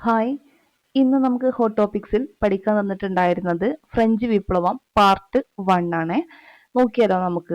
Hi. ഇന്ന് നമുക്ക് hot ടോപ്പിക്സിൽ പഠിക്കാൻ തന്നിട്ടുണ്ടായിരുന്നത് ഫ്രഞ്ച് വിപ്ലവം പാർട്ട് വൺ ആണ്. നോക്കിയാലോ നമുക്ക്.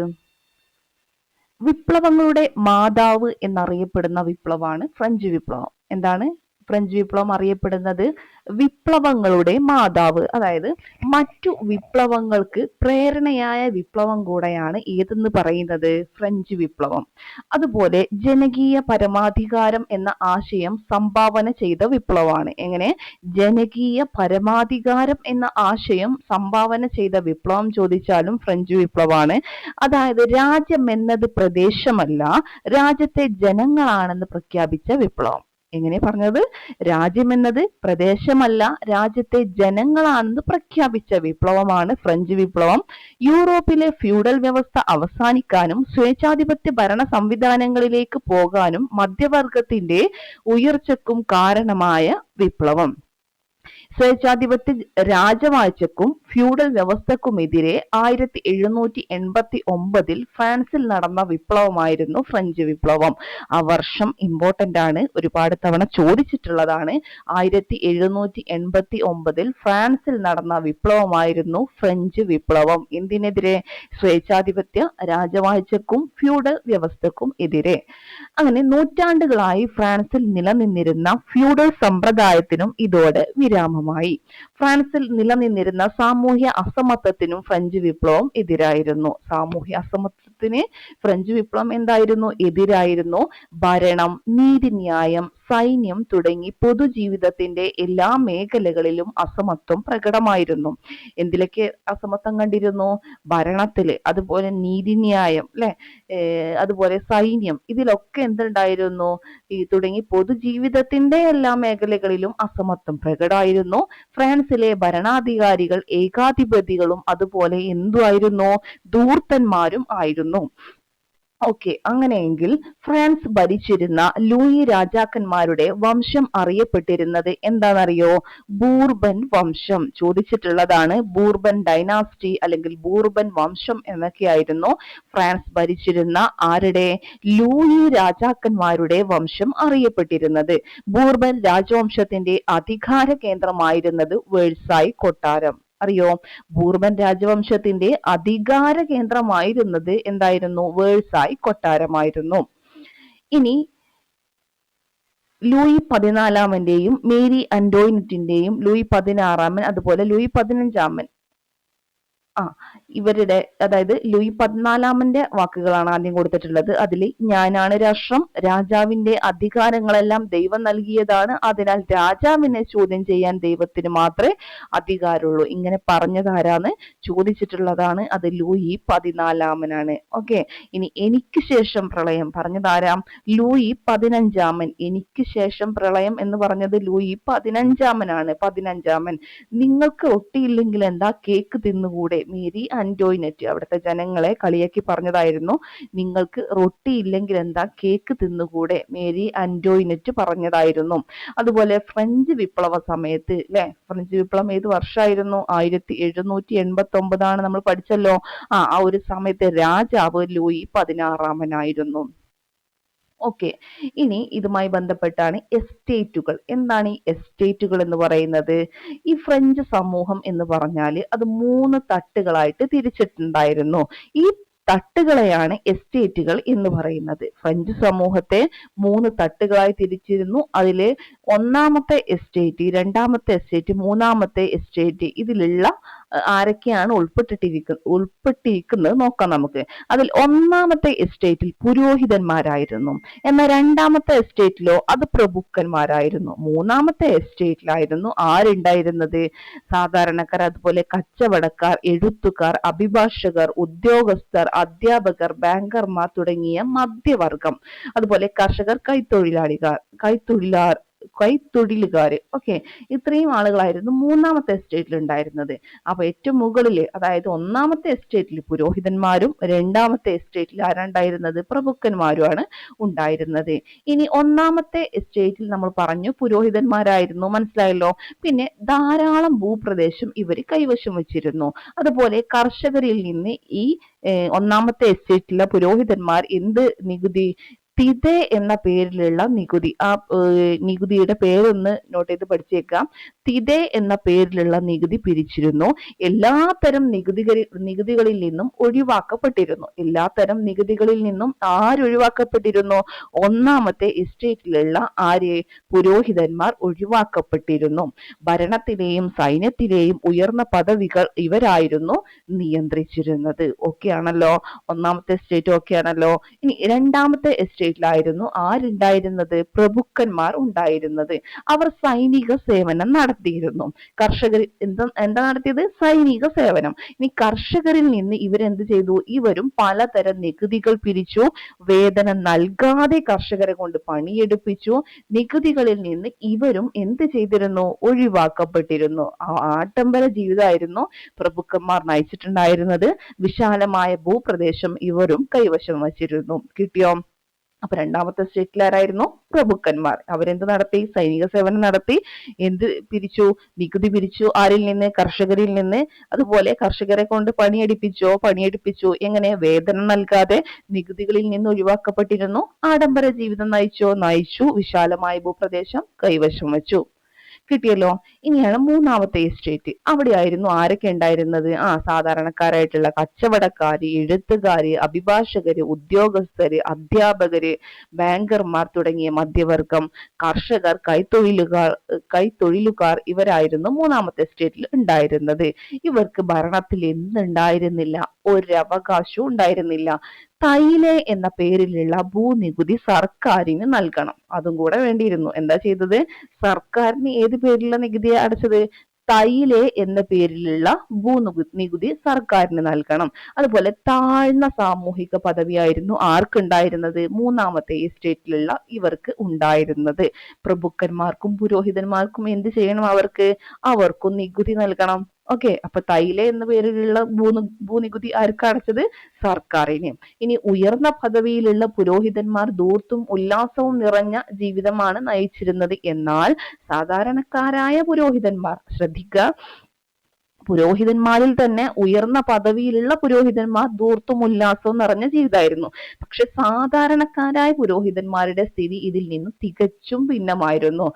വിപ്ലവങ്ങളുടെ മാതാവ് എന്നറിയപ്പെടുന്ന വിപ്ലവമാണ് ഫ്രഞ്ച് വിപ്ലവം. എന്താണ്? ഫ്രഞ്ച് വിപ്ലവം അറിയപ്പെടുന്നത് വിപ്ലവങ്ങളുടെ മാതാവ്. അതായത് മറ്റു വിപ്ലവങ്ങൾക്ക് പ്രേരണയായ വിപ്ലവം കൂടെയാണ് ഏതെന്ന് പറയുന്നത്? ഫ്രഞ്ച് വിപ്ലവം. അതുപോലെ ജനകീയ പരമാധികാരം എന്ന ആശയം സംഭാവന ചെയ്ത വിപ്ലവമാണ്. എങ്ങനെ? ജനകീയ പരമാധികാരം എന്ന ആശയം സംഭാവന ചെയ്ത വിപ്ലവം ചോദിച്ചാലും ഫ്രഞ്ച് വിപ്ലവമാണ്. അതായത് രാജ്യം എന്നത് പ്രദേശമല്ല രാജ്യത്തെ ജനങ്ങളാണെന്ന് പ്രഖ്യാപിച്ച വിപ്ലവം. എങ്ങനെ പറഞ്ഞത്? രാജ്യം എന്നത് പ്രദേശമല്ല രാജ്യത്തെ ജനങ്ങളാണെന്ന് പ്രഖ്യാപിച്ച വിപ്ലവമാണ് ഫ്രഞ്ച് വിപ്ലവം. യൂറോപ്പിലെ ഫ്യൂഡൽ വ്യവസ്ഥ അവസാനിക്കാനും സ്വേച്ഛാധിപത്യ ഭരണ സംവിധാനങ്ങളിലേക്ക് പോകാനും മധ്യവർഗത്തിന്റെ ഉയർച്ചക്കും കാരണമായ വിപ്ലവം. സ്വേച്ഛാധിപത്യ രാജവാഴ്ചക്കും ഫ്യൂഡൽ വ്യവസ്ഥക്കുമെതിരെ ആയിരത്തി എഴുന്നൂറ്റി എൺപത്തി ഒമ്പതിൽ ഫ്രാൻസിൽ നടന്ന വിപ്ലവമായിരുന്നു ഫ്രഞ്ച് വിപ്ലവം. ആ വർഷം ഇമ്പോർട്ടന്റ് ആണ്. ഒരുപാട് തവണ ചോദിച്ചിട്ടുള്ളതാണ്. ആയിരത്തി എഴുന്നൂറ്റി എൺപത്തി ഒമ്പതിൽ ഫ്രാൻസിൽ നടന്ന വിപ്ലവമായിരുന്നു ഫ്രഞ്ച് വിപ്ലവം. എന്തിനെതിരെ? സ്വേച്ഛാധിപത്യ രാജവാഴ്ചക്കും ഫ്യൂഡൽ വ്യവസ്ഥക്കും എതിരെ. അങ്ങനെ നൂറ്റാണ്ടുകളായി ഫ്രാൻസിൽ നിലനിന്നിരുന്ന ഫ്യൂഡൽ സമ്പ്രദായത്തിനും ഇതോടെ വിരാമമായി ഫ്രാൻസിൽ നിലനിന്നിരുന്ന സാമൂഹ്യ അസമത്വത്തിനും ഫ്രഞ്ച് വിപ്ലവം എതിരായിരുന്നു. സാമൂഹ്യ അസമത്വത്തിന് ഫ്രഞ്ച് വിപ്ലവം എന്തായിരുന്നു? എതിരായിരുന്നു. ഭരണം നീതിന്യായം സൈന്യം തുടങ്ങി പൊതുജീവിതത്തിന്റെ എല്ലാ മേഖലകളിലും അസമത്വം പ്രകടമായിരുന്നു. എന്തിലൊക്കെ അസമത്വം കണ്ടിരുന്നു? ഭരണത്തിൽ അതുപോലെ നീതിന്യായം അല്ലെ? അതുപോലെ സൈന്യം ഇതിലൊക്കെ എന്തുണ്ടായിരുന്നു? ഈ തുടങ്ങി പൊതുജീവിതത്തിന്റെ എല്ലാ മേഖലകളിലും അസമത്വം പ്രകടമായിരുന്നു. ഫ്രാൻസിലെ ഭരണാധികാരികൾ ഏകാധിപതികളും അതുപോലെ എന്തുമായിരുന്നു ദൂർത്തന്മാരും ആയിരുന്നു. ഓക്കെ അങ്ങനെയെങ്കിൽ ഫ്രാൻസ് ഭരിച്ചിരുന്ന ലൂയി രാജാക്കന്മാരുടെ വംശം അറിയപ്പെട്ടിരുന്നത് എന്താണെന്നറിയോ? ബൂർബൻ വംശം ചോദിച്ചിട്ടുള്ളതാണ്. ബൂർബൻ ഡൈനാസ്റ്റി അല്ലെങ്കിൽ ബൂർബൻ വംശം എന്നൊക്കെയായിരുന്നു ഫ്രാൻസ് ഭരിച്ചിരുന്ന ആരുടെ? ലൂയി രാജാക്കന്മാരുടെ വംശം അറിയപ്പെട്ടിരുന്നത്. ബൂർബൻ രാജവംശത്തിന്റെ അധികാര കേന്ദ്രമായിരുന്നത് വേഴ്സായി കൊട്ടാരം. അറിയോ? ബൂർബൻ രാജവംശത്തിന്റെ അധികാര കേന്ദ്രമായിരുന്നത് എന്തായിരുന്നു? വേഴ്സായി കൊട്ടാരമായിരുന്നു. ഇനി ലൂയി പതിനാലാമന്റെയും മേരി അന്റോയിനറ്റിന്റെയും ലൂയി പതിനാറാമൻ അതുപോലെ ലൂയി പതിനഞ്ചാമൻ. ആ ഇവരുടെ അതായത് ലൂയി പതിനാലാമന്റെ വാക്കുകളാണ് ആദ്യം കൊടുത്തിട്ടുള്ളത്. അതിൽ ഞാനാണ് രാഷ്ട്രം രാജാവിന്റെ അധികാരങ്ങളെല്ലാം ദൈവം നൽകിയതാണ്. അതിനാൽ രാജാവിനെ ചോദ്യം ചെയ്യാൻ ദൈവത്തിന് മാത്രമേ അധികാരമുള്ളൂ. ഇങ്ങനെ പറഞ്ഞതാരാന്ന് ചോദിച്ചിട്ടുള്ളതാണ് അത് ലൂയി പതിനാലാമനാണ്. ഓക്കെ ഇനി എനിക്ക് ശേഷം പ്രളയം പറഞ്ഞതാരാം? ലൂയി പതിനഞ്ചാമൻ. എനിക്ക് ശേഷം പ്രളയം എന്ന് പറഞ്ഞത് ലൂയി പതിനഞ്ചാമനാണ്. പതിനഞ്ചാമൻ. നിങ്ങൾക്ക് ഒട്ടിയില്ലെങ്കിൽ എന്താ കേക്ക് തിന്നുകൂടെ? മേരി ആന്റോയിനറ്റ് അവിടുത്തെ ജനങ്ങളെ കളിയാക്കി പറഞ്ഞതായിരുന്നു. നിങ്ങൾക്ക് റൊട്ടി ഇല്ലെങ്കിൽ എന്താ കേക്ക് തിന്നുകൂടെ? മേരി അന്റോയിനെറ്റ് പറഞ്ഞതായിരുന്നു. അതുപോലെ ഫ്രഞ്ച് വിപ്ലവ സമയത്ത് അല്ലെ ഫ്രഞ്ച് വിപ്ലവം ഏത് വർഷമായിരുന്നു ആയിരത്തി എഴുന്നൂറ്റി എൺപത്തി ഒമ്പതാണ് നമ്മൾ പഠിച്ചല്ലോ. ആ ആ ഒരു സമയത്ത് രാജാവ് ലൂയി പതിനാറാമനായിരുന്നു. ഓക്കെ ഇനി ഇതുമായി ബന്ധപ്പെട്ടാണ് എസ്റ്റേറ്റുകൾ. എന്താണ് ഈ എസ്റ്റേറ്റുകൾ എന്ന് പറയുന്നത്? ഈ ഫ്രഞ്ച് സമൂഹം എന്ന് പറഞ്ഞാൽ അത് മൂന്ന് തട്ടുകളായിട്ട് തിരിച്ചിട്ടുണ്ടായിരുന്നു. ഈ തട്ടുകളെയാണ് എസ്റ്റേറ്റുകൾ എന്ന് പറയുന്നത്. ഫ്രഞ്ച് സമൂഹത്തെ മൂന്ന് തട്ടുകളായി തിരിച്ചിരുന്നു. അതിൽ ഒന്നാമത്തെ എസ്റ്റേറ്റ് രണ്ടാമത്തെ എസ്റ്റേറ്റ് മൂന്നാമത്തെ എസ്റ്റേറ്റ് ഇതിലുള്ള ആരൊക്കെയാണ് ഉൾപ്പെട്ടിട്ടിരിക്കുന്നത് ഉൾപ്പെട്ടിരിക്കുന്നത് നോക്കാം നമുക്ക്. അതിൽ ഒന്നാമത്തെ എസ്റ്റേറ്റിൽ പുരോഹിതന്മാരായിരുന്നു. എന്നാൽ രണ്ടാമത്തെ എസ്റ്റേറ്റിലോ അത് പ്രഭുക്കന്മാരായിരുന്നു. മൂന്നാമത്തെ എസ്റ്റേറ്റിലായിരുന്നു ആരുണ്ടായിരുന്നത്? സാധാരണക്കാർ അതുപോലെ കച്ചവടക്കാർ എഴുത്തുകാർ അഭിഭാഷകർ ഉദ്യോഗസ്ഥർ അധ്യാപകർ ബാങ്കർമാർ തുടങ്ങിയ മധ്യവർഗം. അതുപോലെ കർഷകർ കൈത്തൊഴിലാളികൾ കൈത്തൊഴിലാർ കൈത്തൊഴിലുകാര്. ഓക്കെ ഇത്രയും ആളുകളായിരുന്നു മൂന്നാമത്തെ എസ്റ്റേറ്റിൽ ഉണ്ടായിരുന്നത്. അപ്പൊ ഏറ്റവും മുകളിൽ അതായത് ഒന്നാമത്തെ എസ്റ്റേറ്റിൽ പുരോഹിതന്മാരും രണ്ടാമത്തെ എസ്റ്റേറ്റിൽ ആരാണ്ടായിരുന്നത് പ്രഭുക്കന്മാരുമാണ് ഉണ്ടായിരുന്നത്. ഇനി ഒന്നാമത്തെ എസ്റ്റേറ്റിൽ നമ്മൾ പറഞ്ഞു പുരോഹിതന്മാരായിരുന്നു. മനസ്സിലായല്ലോ? പിന്നെ ധാരാളം ഭൂപ്രദേശം ഇവർ കൈവശം വെച്ചിരുന്നു. അതുപോലെ കർഷകരിൽ നിന്ന് ഈ ഒന്നാമത്തെ എസ്റ്റേറ്റിലെ പുരോഹിതന്മാർ എന്ത് നികുതി തിതെ എന്ന പേരിലുള്ള നികുതി. ആ നികുതിയുടെ പേരൊന്ന് നോട്ട് ചെയ്ത് പഠിച്ചേക്കാം തിതെ എന്ന പേരിലുള്ള നികുതി പിരിച്ചിരുന്നു. എല്ലാത്തരം നികുതികളിൽ നികുതികളിൽ നിന്നും ഒഴിവാക്കപ്പെട്ടിരുന്നു. എല്ലാത്തരം നികുതികളിൽ നിന്നും ആരൊഴിവാക്കപ്പെട്ടിരുന്നു? ഒന്നാമത്തെ എസ്റ്റേറ്റിലുള്ള ആര് പുരോഹിതന്മാർ ഒഴിവാക്കപ്പെട്ടിരുന്നു. ഭരണത്തിലെയും സൈന്യത്തിലെയും ഉയർന്ന പദവികൾ ഇവരായിരുന്നു നിയന്ത്രിച്ചിരുന്നത്. ഓക്കെ ആണല്ലോ? ഒന്നാമത്തെ എസ്റ്റേറ്റ് ഓക്കെ ആണല്ലോ? ഇനി രണ്ടാമത്തെ എസ്റ്റേറ്റിലായിരുന്നു ആരുണ്ടായിരുന്നത്? പ്രഭുക്കന്മാർ ഉണ്ടായിരുന്നത്. അവർ സൈനിക സേവനം നടത്തിയിരുന്നു. കർഷകർ എന്താ എന്താ നടത്തിയത്? സൈനിക സേവനം. ഇനി കർഷകരിൽ നിന്ന് ഇവരെന്ത് ചെയ്തു? ഇവരും പലതരം നികുതികൾ പിരിച്ചു. വേതനം നൽകാതെ കർഷകരെ കൊണ്ട് പണിയെടുപ്പിച്ചു. നികുതികളിൽ നിന്ന് ഇവരും എന്ത് ചെയ്തിരുന്നു? ഒഴിവാക്കപ്പെട്ടിരുന്നു. ആഡംബര ജീവിതമായിരുന്നു പ്രഭുക്കന്മാർ നയിച്ചിട്ടുണ്ടായിരുന്നത്. വിശാലമായ ഭൂപ്രദേശം ഇവരും കൈവശം വച്ചിരുന്നു. കിട്ടിയോ? അപ്പൊ രണ്ടാമത്തെ സ്റ്റേറ്റിൽ ആരായിരുന്നു പ്രഭുക്കന്മാർ. അവരെന്ത് നടത്തി? സൈനിക സേവനം നടത്തി. എന്ത് പിരിച്ചു? നികുതി പിരിച്ചു. ആരിൽ നിന്ന്? കർഷകരിൽ നിന്ന്. അതുപോലെ കർഷകരെ കൊണ്ട് പണിയെടുപ്പിച്ചോ പണിയെടുപ്പിച്ചു എങ്ങനെ വേതനം നൽകാതെ നികുതികളിൽ നിന്ന് ഒഴിവാക്കപ്പെട്ടിരുന്നു? ആഡംബര ജീവിതം നയിച്ചോ? നയിച്ചു. വിശാലമായ ഭൂപ്രദേശം കൈവശം വെച്ചു. കിട്ടിയല്ലോ. ഇനിയാണ് മൂന്നാമത്തെ എസ്റ്റേറ്റ് അവിടെയായിരുന്നു ആരൊക്കെ ഉണ്ടായിരുന്നത്? ആ സാധാരണക്കാരായിട്ടുള്ള കച്ചവടക്കാര് എഴുത്തുകാര് അഭിഭാഷകര് ഉദ്യോഗസ്ഥര് അധ്യാപകര് ബാങ്കർമാർ തുടങ്ങിയ മധ്യവർഗം കർഷകർ കൈത്തൊഴിലുകാർ കൈത്തൊഴിലുകാർ ഇവരായിരുന്നു മൂന്നാമത്തെ എസ്റ്റേറ്റിൽ ഉണ്ടായിരുന്നത്. ഇവർക്ക് ഭരണത്തിൽ എന്തുണ്ടായിരുന്നില്ല? ഒരവകാശവും ഉണ്ടായിരുന്നില്ല. തൈലെ എന്ന പേരിലുള്ള ഭൂനികുതി സർക്കാരിന് നൽകണം. അതും കൂടെ വേണ്ടിയിരുന്നു. എന്താ ചെയ്തത്? സർക്കാരിന് ഏത് പേരിലുള്ള നികുതി അടച്ചത്? തൈലെ എന്ന പേരിലുള്ള ഭൂനികുതി സർക്കാരിന് നൽകണം. അതുപോലെ താഴ്ന്ന സാമൂഹിക പദവിയായിരുന്നു ആർക്കുണ്ടായിരുന്നത്? മൂന്നാമത്തെ എസ്റ്റേറ്റിലുള്ള ഇവർക്ക് ഉണ്ടായിരുന്നത്. പ്രഭുക്കന്മാർക്കും പുരോഹിതന്മാർക്കും എന്ത് ചെയ്യണം അവർക്ക്? അവർക്കും നികുതി നൽകണം. ഓക്കെ അപ്പൊ തൈല എന്ന പേരിലുള്ള ഭൂനി ഭൂനികുതി ആർക്ക് അടച്ചത്? സർക്കാരിന് ഇനി ഉയർന്ന പദവിയിലുള്ള പുരോഹിതന്മാർ ദൂർത്തും ഉല്ലാസവും നിറഞ്ഞ ജീവിതമാണ് നയിച്ചിരുന്നത്. എന്നാൽ സാധാരണക്കാരായ പുരോഹിതന്മാർ ശ്രദ്ധിക്കുക പുരോഹിതന്മാരിൽ തന്നെ ഉയർന്ന പദവിയിലുള്ള പുരോഹിതന്മാർ ദൂർത്തും ഉല്ലാസവും നിറഞ്ഞ ജീവിതമായിരുന്നു. പക്ഷെ സാധാരണക്കാരായ പുരോഹിതന്മാരുടെ സ്ഥിതി ഇതിൽ നിന്ന് തികച്ചും ഭിന്നമായിരുന്നു.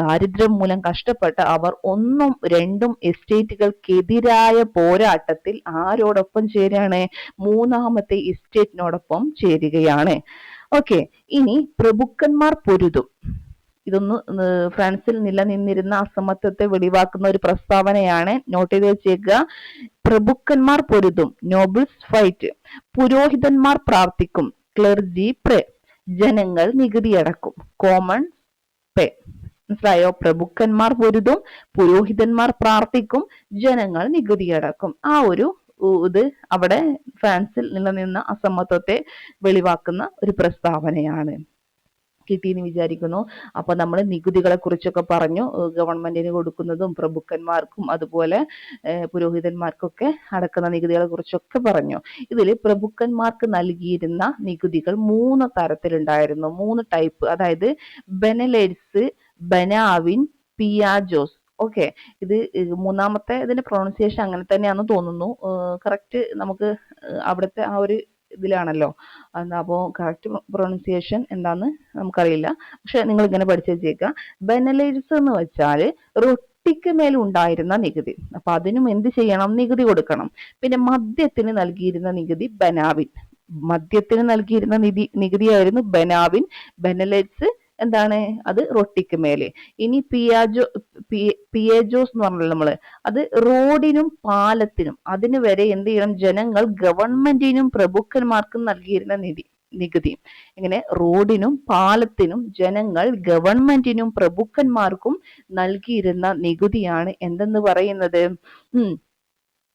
ദാരിദ്ര്യം മൂലം കഷ്ടപ്പെട്ട അവർ ഒന്നും രണ്ടും എസ്റ്റേറ്റുകൾക്കെതിരായ പോരാട്ടത്തിൽ ആരോടൊപ്പം ചേരുകയാണ് മൂന്നാമത്തെ എസ്റ്റേറ്റിനോടൊപ്പം ചേരുകയാണ്. ഓക്കെ ഇനി പ്രഭുക്കന്മാർ പൊരുതും. ഇതൊന്ന് ഫ്രാൻസിൽ നിലനിന്നിരുന്ന അസമത്വത്തെ വെളിവാക്കുന്ന ഒരു പ്രസ്താവനയാണ് നോട്ട് ചെയ്ത് വെച്ചേക്കുക പ്രഭുക്കന്മാർ പൊരുതും നോബിൾസ് ഫൈറ്റ് പുരോഹിതന്മാർ പ്രാർത്ഥിക്കും ക്ലർജി പ്രേ ജനങ്ങൾ നികുതി അടക്കും കോമൺ പേ മനസ്സിലായോ? പ്രഭുക്കന്മാർ പൊരുതും പുരോഹിതന്മാർ പ്രാർത്ഥിക്കും ജനങ്ങൾ നികുതി അടക്കും. ആ ഒരു ഇത് അവിടെ ഫ്രാൻസിൽ നിലനിന്ന അസമത്വത്തെ വെളിവാക്കുന്ന ഒരു പ്രസ്താവനയാണ്. കിട്ടിയെന്ന് വിചാരിക്കുന്നു. അപ്പൊ നമ്മൾ നികുതികളെ കുറിച്ചൊക്കെ പറഞ്ഞു ഗവൺമെന്റിന് കൊടുക്കുന്നതും പ്രഭുക്കന്മാർക്കും അതുപോലെ പുരോഹിതന്മാർക്കൊക്കെ അടക്കുന്ന നികുതികളെ കുറിച്ചൊക്കെ പറഞ്ഞു. ഇതിൽ പ്രഭുക്കന്മാർക്ക് നൽകിയിരുന്ന നികുതികൾ മൂന്ന് തരത്തിലുണ്ടായിരുന്നു. മൂന്ന് ടൈപ്പ്. അതായത് ബെനലേഡ്സ് ബനാവിൻ പിയാജോസ്. ഓക്കെ. ഇത് മൂന്നാമത്തെ ഇതിന്റെ പ്രൊണൗൺസിയേഷൻ അങ്ങനെ തന്നെയാണെന്ന് തോന്നുന്നു. കറക്റ്റ് നമുക്ക് അവിടുത്തെ ആ ഒരു ഇതിലാണല്ലോ. അപ്പോൾ കറക്റ്റ് പ്രൊണൗൺസിയേഷൻ എന്താന്ന് നമുക്കറിയില്ല. പക്ഷെ നിങ്ങൾ ഇങ്ങനെ പഠിച്ചു വെച്ചേക്കുക ബെനലൈസ് എന്ന് വെച്ചാൽ റൊട്ടിക്ക് മേൽ ഉണ്ടായിരുന്ന നികുതി. അപ്പൊ അതിനും എന്ത് ചെയ്യണം? നികുതി കൊടുക്കണം. പിന്നെ മദ്യത്തിന് നൽകിയിരുന്ന നികുതി ബനാവിൻ. മദ്യത്തിന് നൽകിയിരുന്ന നിധി നികുതിയായിരുന്നു ബനാവിൻ. ബെനലൈറ്റ്സ് എന്താണ്? അത് റൊട്ടിക്ക് മേലെ. ഇനി പിയാജോ പിയേജോസ് എന്ന് പറഞ്ഞല്ലോ നമ്മൾ. അത് റോഡിനും പാലത്തിനും അതിന് വരെ എന്ത് ചെയ്യണം? ജനങ്ങൾ ഗവൺമെന്റിനും പ്രഭുക്കന്മാർക്കും നൽകിയിരുന്ന നിധി നികുതി. ഇങ്ങനെ റോഡിനും പാലത്തിനും ജനങ്ങൾ ഗവൺമെന്റിനും പ്രഭുക്കന്മാർക്കും നൽകിയിരുന്ന നികുതിയാണ് എന്തെന്ന് പറയുന്നത്? ഉം.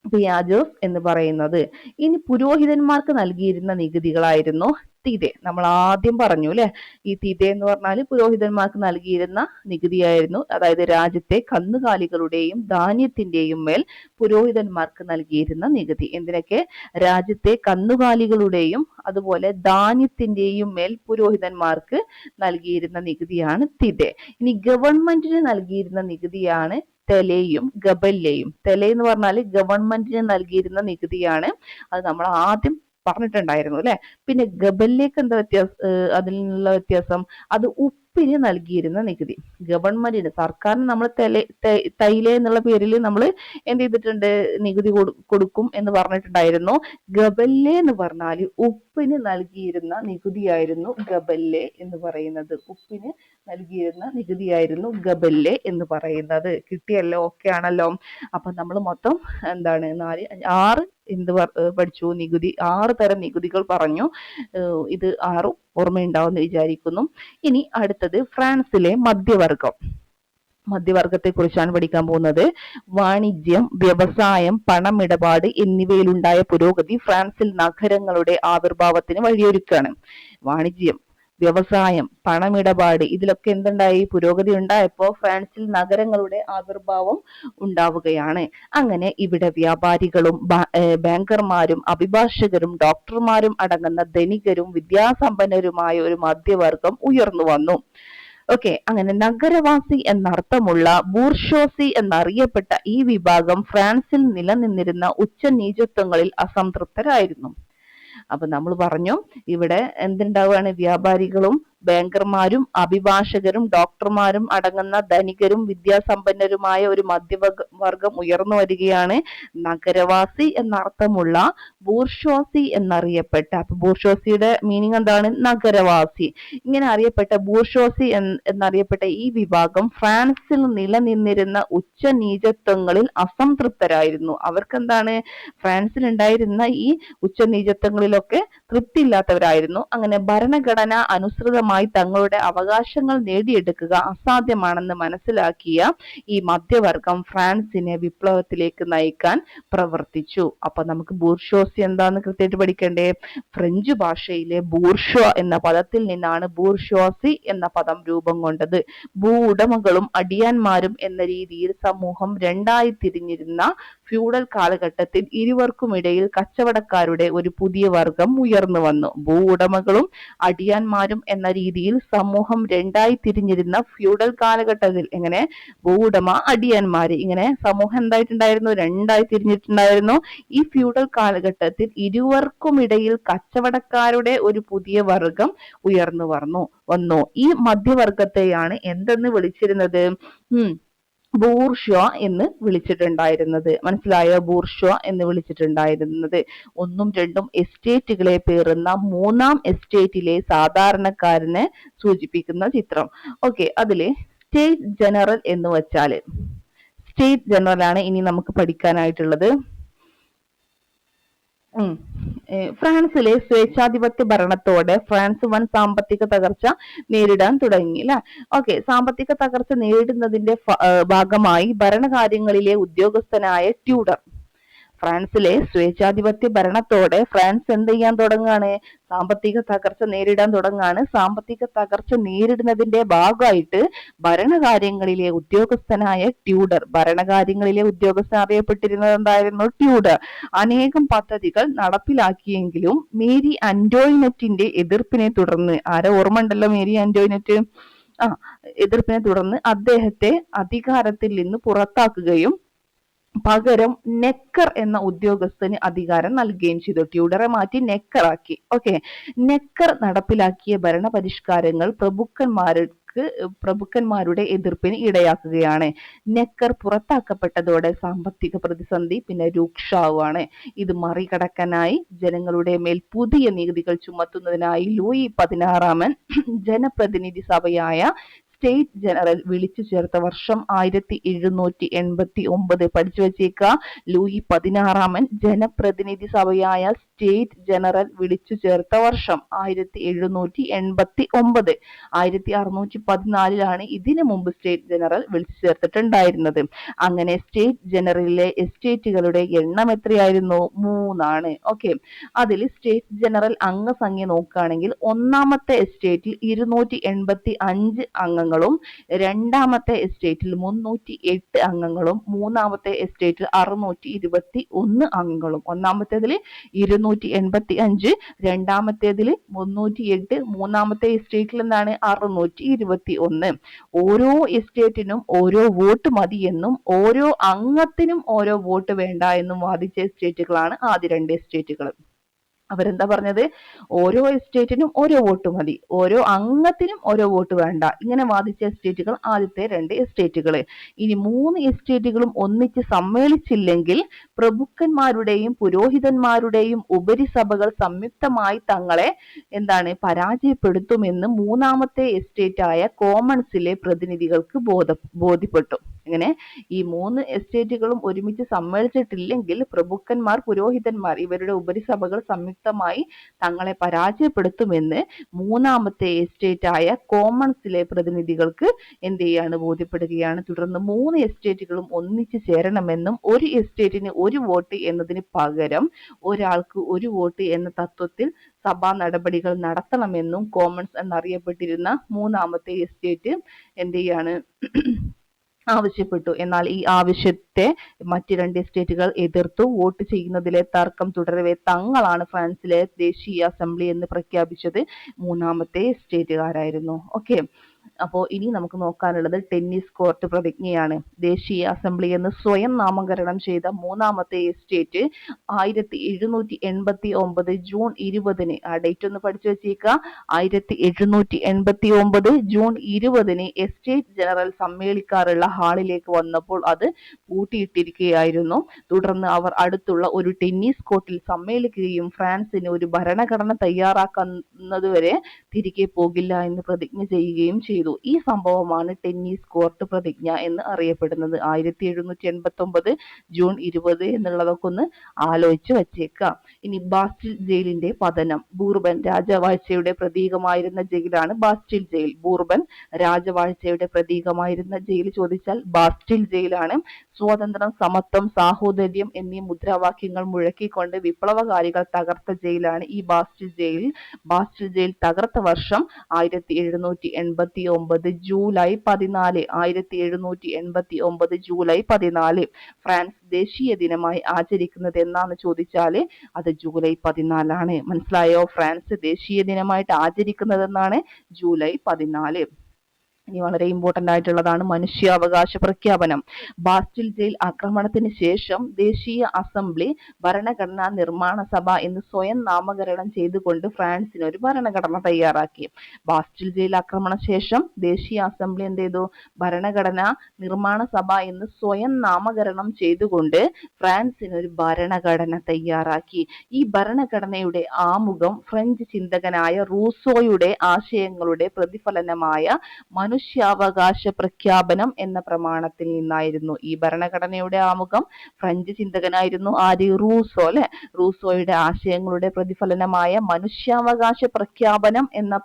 പിയാജോസ് എന്ന് പറയുന്നത്. ഇനി പുരോഹിതന്മാർക്ക് നൽകിയിരുന്ന നികുതികളായിരുന്നു തിതെ. നമ്മൾ ആദ്യം പറഞ്ഞു അല്ലെ ഈ തിതെ എന്ന് പറഞ്ഞാൽ പുരോഹിതന്മാർക്ക് നൽകിയിരുന്ന നികുതിയായിരുന്നു. അതായത് രാജ്യത്തെ കന്നുകാലികളുടെയും ധാന്യത്തിന്റെയും മേൽ പുരോഹിതന്മാർക്ക് നൽകിയിരുന്ന നികുതി. എന്തിനൊക്കെ? രാജ്യത്തെ കന്നുകാലികളുടെയും അതുപോലെ ധാന്യത്തിന്റെയും മേൽ പുരോഹിതന്മാർക്ക് നൽകിയിരുന്ന നികുതിയാണ് തിതെ. ഇനി ഗവൺമെന്റിന് നൽകിയിരുന്ന നികുതിയാണ് തെലയും ഗബല്ലയും. തെല എന്ന് പറഞ്ഞാൽ ഗവൺമെന്റിന് നൽകിയിരുന്ന നികുതിയാണ്. അത് നമ്മൾ ആദ്യം പറഞ്ഞിട്ടുണ്ടായിരുന്നു അല്ലെ? പിന്നെ ഗബല്ലേക്ക് എന്താ വ്യത്യാസം? അതിനുള്ള വ്യത്യാസം? അത് ഉപ്പിന് നൽകിയിരുന്ന നികുതി. ഗവൺമെന്റിന് സർക്കാരിന് നമ്മൾ തൈല എന്നുള്ള പേരിൽ നമ്മൾ എന്ത് ചെയ്തിട്ടുണ്ട്? നികുതി കൊടുക്കും എന്ന് പറഞ്ഞിട്ടുണ്ടായിരുന്നു. ഗബല്ലെ എന്ന് പറഞ്ഞാൽ ഉപ്പിന് നൽകിയിരുന്ന നികുതിയായിരുന്നു ഗബല്ലെ എന്ന് പറയുന്നത്. ഉപ്പിന് നൽകിയിരുന്ന നികുതിയായിരുന്നു ഗബല്ലെ എന്ന് പറയുന്നത്. കിട്ടിയല്ലോ? ഓക്കെ ആണല്ലോ. അപ്പൊ നമ്മൾ മൊത്തം എന്താണ്? നാല് ആറ് എന്ത് പഠിച്ചു? നികുതി ആറ് തരം നികുതികൾ പറഞ്ഞു. ഇത് ആറും ഓർമ്മയുണ്ടാവുമെന്ന് വിചാരിക്കുന്നു. ഇനി അടുത്തത് ഫ്രാൻസിലെ മധ്യവർഗം. മധ്യവർഗത്തെ കുറിച്ചാണ് പഠിക്കാൻ പോകുന്നത്. വാണിജ്യം വ്യവസായം പണമിടപാട് എന്നിവയിലുണ്ടായ പുരോഗതി ഫ്രാൻസിൽ നഗരങ്ങളുടെ ആവിർഭാവത്തിന് വഴിയൊരുക്കുകയാണ് വാണിജ്യം വ്യവസായം പണമിടപാട് ഇതിലൊക്കെ എന്തുണ്ടായി? പുരോഗതി ഉണ്ടായപ്പോ ഫ്രാൻസിൽ നഗരങ്ങളുടെ ആവിർഭാവം ഉണ്ടാവുകയാണ്. അങ്ങനെ ഇവിടെ വ്യാപാരികളും ബാങ്കർമാരും അഭിഭാഷകരും ഡോക്ടർമാരും അടങ്ങുന്ന ധനികരും വിദ്യാസമ്പന്നരുമായ ഒരു മധ്യവർഗം ഉയർന്നു വന്നു. ഓക്കെ അങ്ങനെ നഗരവാസി എന്നർത്ഥമുള്ള ബൂർഷോസി എന്നറിയപ്പെട്ട ഈ വിഭാഗം ഫ്രാൻസിൽ നിലനിന്നിരുന്ന ഉച്ചനീചത്വങ്ങളിൽ അസംതൃപ്തരായിരുന്നു. അപ്പൊ നമ്മൾ പറഞ്ഞു ഇവിടെ എന്തുണ്ടാവുകയാണ്? വ്യാപാരികളും ബാങ്കർമാരും അഭിഭാഷകരും ഡോക്ടർമാരും അടങ്ങുന്ന ധനികരും വിദ്യാസമ്പന്നരുമായ ഒരു മധ്യവർഗം ഉയർന്നു വരികയാണ് നഗരവാസി എന്നർത്ഥമുള്ള ബൂർഷ്വാസി എന്നറിയപ്പെട്ട. അപ്പൊ ബൂർഷ്വാസിയുടെ മീനിങ് എന്താണ്? നഗരവാസി. ഇങ്ങനെ അറിയപ്പെട്ട ബൂർഷ്വാസി എന്നറിയപ്പെട്ട ഈ വിഭാഗം ഫ്രാൻസിൽ നിലനിന്നിരുന്ന ഉച്ച നീചത്വങ്ങളിൽ അസംതൃപ്തരായിരുന്നു. അവർക്ക് എന്താണ് ഫ്രാൻസിൽ ഉണ്ടായിരുന്ന ഈ ഉച്ച നീചത്വങ്ങളിലൊക്കെ തൃപ്തി ഇല്ലാത്തവരായിരുന്നു അങ്ങനെ ഭരണഘടന അനുസൃതമായി സ്വന്തമായി തങ്ങളുടെ അവകാശങ്ങൾ നേടിയെടുക്കുക അസാധ്യമാണെന്ന് മനസ്സിലാക്കിയ ഈ മധ്യവർഗം ഫ്രാൻസിനെ വിപ്ലവത്തിലേക്ക് നയിക്കാൻ പ്രവർത്തിച്ചു. അപ്പൊ നമുക്ക് ബൂർഷോസി എന്താന്ന് കൃത്യമായിട്ട് പഠിക്കണ്ടേ? ഫ്രഞ്ച് ഭാഷയിലെ ബൂർഷോ എന്ന പദത്തിൽ നിന്നാണ് ബൂർഷോസി എന്ന പദം രൂപം കൊണ്ടത്. ഭൂ ഉടമകളും അടിയാന്മാരും എന്ന രീതിയിൽ സമൂഹം രണ്ടായി തിരിഞ്ഞിരുന്ന ഫ്യൂഡൽ കാലഘട്ടത്തിൽ ഇരുവർക്കുമിടയിൽ കച്ചവടക്കാരുടെ ഒരു പുതിയ വർഗം ഉയർന്നു വന്നു. ഭൂ ഉടമകളും അടിയാന്മാരും എന്ന രീതിയിൽ സമൂഹം രണ്ടായി തിരിഞ്ഞിരുന്ന ഫ്യൂഡൽ കാലഘട്ടത്തിൽ എങ്ങനെ ഭൂ ഉടമ അടിയന്മാര് ഇങ്ങനെ സമൂഹം എന്തായിട്ടുണ്ടായിരുന്നു? രണ്ടായി തിരിഞ്ഞിട്ടുണ്ടായിരുന്നു. ഈ ഫ്യൂഡൽ കാലഘട്ടത്തിൽ ഇരുവർക്കുമിടയിൽ കച്ചവടക്കാരുടെ ഒരു പുതിയ വർഗം ഉയർന്നു വന്നു. വന്നു. ഈ മധ്യവർഗത്തെയാണ് എന്തെന്ന് വിളിച്ചിരുന്നത്? ഉം. ബൂർഷ്വ എന്ന് വിളിച്ചിട്ടുണ്ടായിരുന്നത്. മനസ്സിലായ? ബൂർഷ്വ എന്ന് വിളിച്ചിട്ടുണ്ടായിരുന്നത്. ഒന്നും രണ്ടും എസ്റ്റേറ്റുകളെ പേറുന്ന മൂന്നാം എസ്റ്റേറ്റിലെ സാധാരണക്കാരനെ സൂചിപ്പിക്കുന്ന ചിത്രം. ഓക്കെ അതിലെ സ്റ്റേറ്റ് ജനറൽ എന്ന് വെച്ചാൽ സ്റ്റേറ്റ് ജനറൽ ആണ് ഇനി നമുക്ക് പഠിക്കാനായിട്ടുള്ളത്. ഫ്രാൻസിലെ സ്വേച്ഛാധിപത്യ ഭരണത്തോടെ ഫ്രാൻസ് വൻ സാമ്പത്തിക തകർച്ച നേരിടാൻ തുടങ്ങി അല്ലെ ഓക്കെ സാമ്പത്തിക തകർച്ച നേരിടുന്നതിന്റെ ഭാഗമായി ഭരണകാര്യങ്ങളിലെ ഉദ്യോഗസ്ഥനായ ട്യൂഡർ ഫ്രാൻസിലെ സ്വേച്ഛാധിപത്യ ഭരണത്തോടെ ഫ്രാൻസ് എന്ത് ചെയ്യാൻ തുടങ്ങാണ് സാമ്പത്തിക തകർച്ച നേരിടാൻ തുടങ്ങാണ് സാമ്പത്തിക തകർച്ച നേരിടുന്നതിന്റെ ഭാഗമായിട്ട് ഭരണകാര്യങ്ങളിലെ ഉദ്യോഗസ്ഥനായ ട്യൂഡർ ഭരണകാര്യങ്ങളിലെ ഉദ്യോഗസ്ഥൻ അറിയപ്പെട്ടിരുന്നത് എന്തായിരുന്നു? ട്യൂഡർ. അനേകം പദ്ധതികൾ നടപ്പിലാക്കിയെങ്കിലും മേരി അന്റോയിനറ്റിന്റെ എതിർപ്പിനെ തുടർന്ന് ആരെ ഓർമ്മ ഉണ്ടല്ലോ മേരി അന്റോയിനറ്റ് ആ എതിർപ്പിനെ തുടർന്ന് അദ്ദേഹത്തെ അധികാരത്തിൽ നിന്ന് പുറത്താക്കുകയും പകരം നെക്കർ എന്ന ഉദ്യോഗസ്ഥന് അധികാരം നൽകുകയും ചെയ്തു. ട്യൂഡറെ മാറ്റി നെക്കറാക്കി ഓക്കെ നെക്കർ നടപ്പിലാക്കിയ ഭരണ പരിഷ്കാരങ്ങൾ പ്രഭുക്കന്മാർക്ക് പ്രഭുക്കന്മാരുടെ എതിർപ്പിന് ഇടയാക്കുകയാണ്. നെക്കർ പുറത്താക്കപ്പെട്ടതോടെ സാമ്പത്തിക പ്രതിസന്ധി പിന്നെ രൂക്ഷാവുകയാണ്. ഇത് മറികടക്കാനായി ജനങ്ങളുടെ മേൽ പുതിയ നികുതികൾ ചുമത്തുന്നതിനായി ലൂയി പതിനാറാമൻ ജനപ്രതിനിധി സഭയായ സ്റ്റേറ്റ് ജനറൽ വിളിച്ചു ചേർത്ത വർഷം ആയിരത്തി എഴുന്നൂറ്റി എൺപത്തി ഒമ്പത് പഠിച്ചു വെച്ചേക്ക. ലൂയി പതിനാറാമൻ ജനപ്രതിനിധി സഭയായ സ്റ്റേറ്റ് ജനറൽ വിളിച്ചു ചേർത്ത വർഷം ആയിരത്തി എഴുന്നൂറ്റി എൺപത്തി ഒമ്പത് ആയിരത്തി അറുന്നൂറ്റി പതിനാലിലാണ് ഇതിനു മുമ്പ് സ്റ്റേറ്റ് ജനറൽ വിളിച്ചു ചേർത്തിട്ടുണ്ടായിരുന്നത്. അങ്ങനെ സ്റ്റേറ്റ് ജനറലിലെ എസ്റ്റേറ്റുകളുടെ എണ്ണം എത്രയായിരുന്നു? മൂന്നാണ്. ഓക്കെ അതിൽ സ്റ്റേറ്റ് ജനറൽ അംഗസംഖ്യ നോക്കുകയാണെങ്കിൽ ഒന്നാമത്തെ എസ്റ്റേറ്റിൽ ഇരുന്നൂറ്റി എൺപത്തി അഞ്ച് അംഗങ്ങൾ അംഗങ്ങളും രണ്ടാമത്തെ എസ്റ്റേറ്റിൽ മുന്നൂറ്റി എട്ട് അംഗങ്ങളും മൂന്നാമത്തെ എസ്റ്റേറ്റിൽ അറുന്നൂറ്റി ഇരുപത്തി ഒന്ന് അംഗങ്ങളും. ഒന്നാമത്തേതിൽ ഇരുന്നൂറ്റി എൺപത്തി അഞ്ച് രണ്ടാമത്തേതിൽ മുന്നൂറ്റി എട്ട് മൂന്നാമത്തെ എസ്റ്റേറ്റിൽ എന്താണ്? അറുന്നൂറ്റി ഇരുപത്തി ഒന്ന് ഓരോ എസ്റ്റേറ്റിനും ഓരോ വോട്ട് മതി എന്നും ഓരോ അംഗത്തിനും ഓരോ വോട്ട് വേണ്ട എന്നും വാദിച്ച എസ്റ്റേറ്റുകളാണ് ആദ്യ രണ്ട് എസ്റ്റേറ്റുകൾ. അവരെന്താ പറഞ്ഞത്? ഓരോ എസ്റ്റേറ്റിനും ഓരോ വോട്ട് മതി. ഓരോ അംഗത്തിനും ഓരോ വോട്ട് വേണ്ട. ഇങ്ങനെ വാദിച്ച എസ്റ്റേറ്റുകൾ ആദ്യത്തെ രണ്ട് എസ്റ്റേറ്റുകൾ ഇനി മൂന്ന് എസ്റ്റേറ്റുകളും ഒന്നിച്ച് സമ്മേളിച്ചില്ലെങ്കിൽ പ്രഭുക്കന്മാരുടെയും പുരോഹിതന്മാരുടെയും ഉപരിസഭകൾ സംയുക്തമായി തങ്ങളെ എന്താണ് പരാജയപ്പെടുത്തുമെന്ന് മൂന്നാമത്തെ എസ്റ്റേറ്റായ കോമൺസിലെ പ്രതിനിധികൾക്ക് ബോധ ബോധ്യപ്പെട്ടു. ഇങ്ങനെ ഈ മൂന്ന് എസ്റ്റേറ്റുകളും ഒരുമിച്ച് സമ്മേളിച്ചിട്ടില്ലെങ്കിൽ പ്രഭുക്കന്മാർ പുരോഹിതന്മാർ ഇവരുടെ ഉപരിസഭകൾ സംയുക്തമായി തങ്ങളെ പരാജയപ്പെടുത്തുമെന്ന് മൂന്നാമത്തെ എസ്റ്റേറ്റായ കോമൺസിലെ പ്രതിനിധികൾക്ക് എന്ത് ചെയ്യാണ് ബോധ്യപ്പെടുകയാണ്. തുടർന്ന് മൂന്ന് എസ്റ്റേറ്റുകളും ഒന്നിച്ചു ചേരണമെന്നും ഒരു എസ്റ്റേറ്റിന് ഒരു വോട്ട് എന്നതിന് പകരം ഒരാൾക്ക് ഒരു വോട്ട് എന്ന തത്വത്തിൽ സഭാ നടപടികൾ നടത്തണമെന്നും കോമൺസ് എന്നറിയപ്പെട്ടിരുന്ന മൂന്നാമത്തെ എസ്റ്റേറ്റ് എന്ത് ചെയ്യാണ് ആവശ്യപ്പെട്ടു. എന്നാൽ ഈ ആവശ്യത്തെ മറ്റ് രണ്ട് സ്റ്റേറ്റുകൾ എതിർത്തു. വോട്ട് ചെയ്യുന്നതിലെ തർക്കം തുടരവെ തങ്ങളാണ് ഫ്രാൻസിലെ ദേശീയ അസംബ്ലി എന്ന് പ്രഖ്യാപിച്ചത് മൂന്നാമത്തെ എസ്റ്റേറ്റുകാരായിരുന്നു. ഓക്കെ അപ്പോൾ ഇനി നമുക്ക് നോക്കാനുള്ളത് ടെന്നീസ് കോർട്ട് പ്രതിജ്ഞയാണ്. ദേശീയ അസംബ്ലി എന്ന് സ്വയം നാമകരണം ചെയ്ത മൂന്നാമത്തെ എസ്റ്റേറ്റ് ആയിരത്തി എഴുന്നൂറ്റി എൺപത്തി ഒമ്പത് ജൂൺ ഇരുപതിന്. ആ ഡേറ്റ് ഒന്ന് പഠിച്ചു വെച്ചേക്കുക. ആയിരത്തി എഴുന്നൂറ്റി എൺപത്തി ഒമ്പത് ജൂൺ ഇരുപതിന് എസ്റ്റേറ്റ് ജനറൽ സമ്മേളിക്കാറുള്ള ഹാളിലേക്ക് വന്നപ്പോൾ അത് പൂട്ടിയിട്ടിരിക്കുകയായിരുന്നു. തുടർന്ന് അവർ അടുത്തുള്ള ഒരു ടെന്നീസ് കോർട്ടിൽ സമ്മേളിക്കുകയും ഫ്രാൻസിന് ഒരു ഭരണഘടന തയ്യാറാക്കുന്നതുവരെ തിരികെ പോകില്ല എന്ന് പ്രതിജ്ഞ ചെയ്യുകയും ചെയ്തു. ഈ സംഭവമാണ് ടെന്നീസ് കോർട്ട് പ്രതിജ്ഞ എന്ന് അറിയപ്പെടുന്നത്. ആയിരത്തി എഴുന്നൂറ്റി എൺപത്തി ഒമ്പത് ജൂൺ ഇരുപത് എന്നുള്ളതൊക്കെ ഒന്ന് ആലോചിച്ച് വച്ചേക്കാം. ഇനി ബാസ്റ്റിൽ ജയിലിന്റെ പതനം. ബൂർബൻ രാജവാഴ്ചയുടെ പ്രതീകമായിരുന്ന ജയിലാണ് ബാസ്റ്റിൽ ജയിൽ. ബൂർബൻ രാജവാഴ്ചയുടെ പ്രതീകമായിരുന്ന ജയിൽ ചോദിച്ചാൽ ബാസ്റ്റിൽ ജയിലാണ് സ്വാതന്ത്ര്യം സമത്വം സാഹോദര്യം എന്നീ മുദ്രാവാക്യങ്ങൾ മുഴക്കിക്കൊണ്ട് വിപ്ലവകാരികൾ തകർത്ത ജയിലാണ് ഈ ബാസ്റ്റിൽ ജയിൽ. ബാസ്റ്റിൽ ജയിൽ തകർത്ത വർഷം ആയിരത്തി എഴുന്നൂറ്റി എൺപത്തി ഒമ്പത് ജൂലൈ പതിനാല് ആയിരത്തി എഴുന്നൂറ്റി എൺപത്തി ഒമ്പത് ജൂലൈ പതിനാല്. ഫ്രാൻസ് ദേശീയ ദിനമായി ആചരിക്കുന്നത് എന്നാന്ന് ചോദിച്ചാൽ അത് ജൂലൈ പതിനാലാണ്. മനസ്സിലായോ? ഫ്രാൻസ് ദേശീയ ദിനമായിട്ട് ആചരിക്കുന്നത് എന്നാണ് ജൂലൈ പതിനാല്. ഇനി വളരെ ഇമ്പോർട്ടന്റ് ആയിട്ടുള്ളതാണ് മനുഷ്യാവകാശ പ്രഖ്യാപനം. ബാസ്റ്റിൽ ജയിൽ ആക്രമണത്തിന് ശേഷം ദേശീയ അസംബ്ലി ഭരണഘടനാ നിർമ്മാണ സഭ എന്ന് സ്വയം നാമകരണം ചെയ്തുകൊണ്ട് ഫ്രാൻസിന് ഒരു ഭരണഘടന തയ്യാറാക്കി. ബാസ്റ്റിൽ ജയിൽ ആക്രമണ ശേഷം ദേശീയ അസംബ്ലി എന്ത് ചെയ്തു? ഭരണഘടനാ നിർമ്മാണ സഭ എന്ന് സ്വയം നാമകരണം ചെയ്തുകൊണ്ട് ഫ്രാൻസിന് ഒരു ഭരണഘടന തയ്യാറാക്കി. ഈ ഭരണഘടനയുടെ ആമുഖം ഫ്രഞ്ച് ചിന്തകനായ റൂസോയുടെ ആശയങ്ങളുടെ പ്രതിഫലനമായ മനുഷ്യാവകാശ പ്രഖ്യാപനം എന്ന പ്രമാണത്തിൽ നിന്നായിരുന്നു ഈ ഭരണഘടനയുടെ ആമുഖം. ഫ്രഞ്ച് ചിന്തകനായിരുന്നു ആര് റൂസോ അല്ലെ? റൂസോയുടെ ആശയങ്ങളുടെ പ്രതിഫലനമായ മനുഷ്യാവകാശ പ്രഖ്യാപനം എന്ന